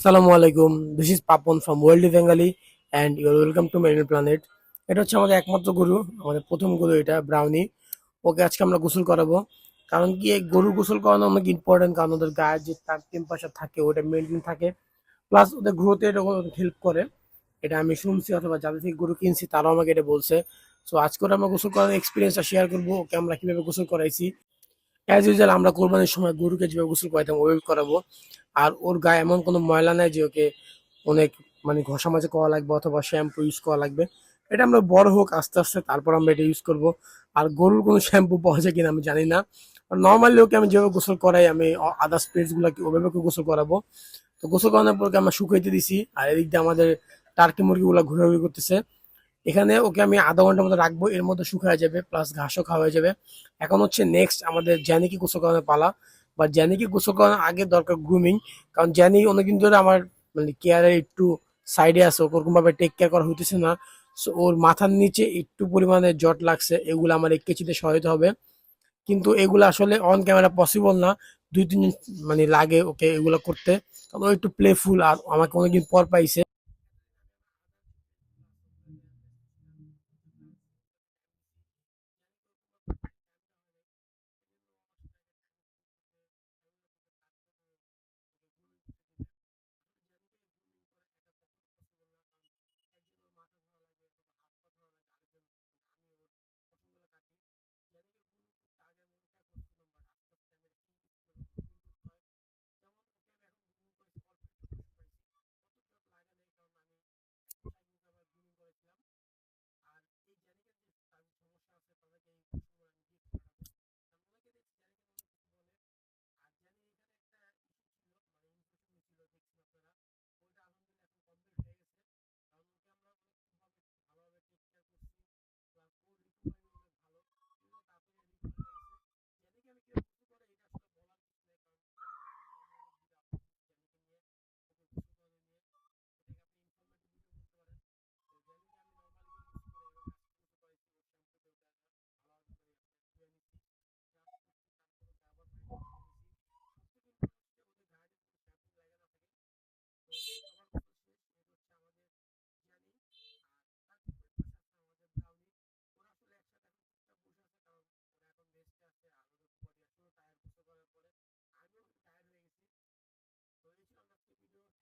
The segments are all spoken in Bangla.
আসসালামু আলাইকুম। This is Papon from World Bengali and you're welcome to Marine Planet এটা হচ্ছে আমাদের একমাত্র গরু, আমাদের প্রথম গরু এটা ব্রাউনি ওকে আজকে আমরা গোসল করাবো। কারণ কি, এই গরু গোসল করানো অনেক ইম্পর্টেন্ট কারণ ওদের গায়ের যে তার টেম্পারেচার থাকে, ওটা মেনটেন থাকে। প্লাস ওদের গ্রোথে এটা হেল্প করে। এটা আমি শুনছি অথবা যাদের থেকে গরু কিনছি, তারাও আমাকে এটা বলছে। সো আজকে আমরা গোসল করার এক্সপিরিয়েন্সটা শেয়ার করব। ওকে আমরা কীভাবে গোসল করাইছি। অ্যাজ ইউজুয়াল আমরা কোরবানির সময় গরুকে যেভাবে গোসল করাইতাম ওয়েভ করাবো। আর ওর গায়ে এমন কোনো ময়লা নাই যে ওকে অনেক মানে ঘষা মাঝে করা লাগবে অথবা শ্যাম্পু ইউজ করা লাগবে। এটা আমরা বড় হোক, আস্তে আস্তে তারপর আমরা এটা ইউজ করব। আর গরুর কোনো শ্যাম্পু পাওয়া যায় কিনা আমি জানি না। নর্মালি ওকে আমি যেভাবে গোসল করাই, আমি আদার স্পেস গুলাকে ওভাবে গোসল করাবো। তো গোসল করানোর পরকে আমরা শুকাইতে দিছি। আর এদিক দিয়ে আমাদের টার্কি মুরগিগুলো ঘোরাঘুরি করতেছে। এখানে ওকে আমি আধা ঘণ্টার মতো রাখব, এর মধ্যে শুকায় যাবে প্লাস ঘাসও খাওয়া হয়ে যাবে। এখন হচ্ছে নেক্সট আমাদের জ্যানিকে গোসল পালা। বা জ্যানিকে গোসল আগে দরকার গ্রুমিং কারণ জ্যানি অনেকদিন ধরে আমার মানে কেয়ারে একটু সাইডে আছে, ওকে ওরকম ভাবে টেক কেয়ার করা হইতেছে না। সো ওর মাথার নিচে একটু পরিমাণে জট লাগছে, এগুলো আমার এক কেচিতে সহায়তা হবে। কিন্তু এগুলো আসলে অন ক্যামেরা পসিবল না, দুই তিন মানে লাগে ওকে এগুলো করতে। কারণ ও একটু প্লেফুল আর আমাকে অনেকদিন পর পাইছে।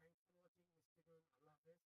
থ্যাংকস ফর ওয়াচিং স্টেডিয়াম আল্লাহ হাফেজ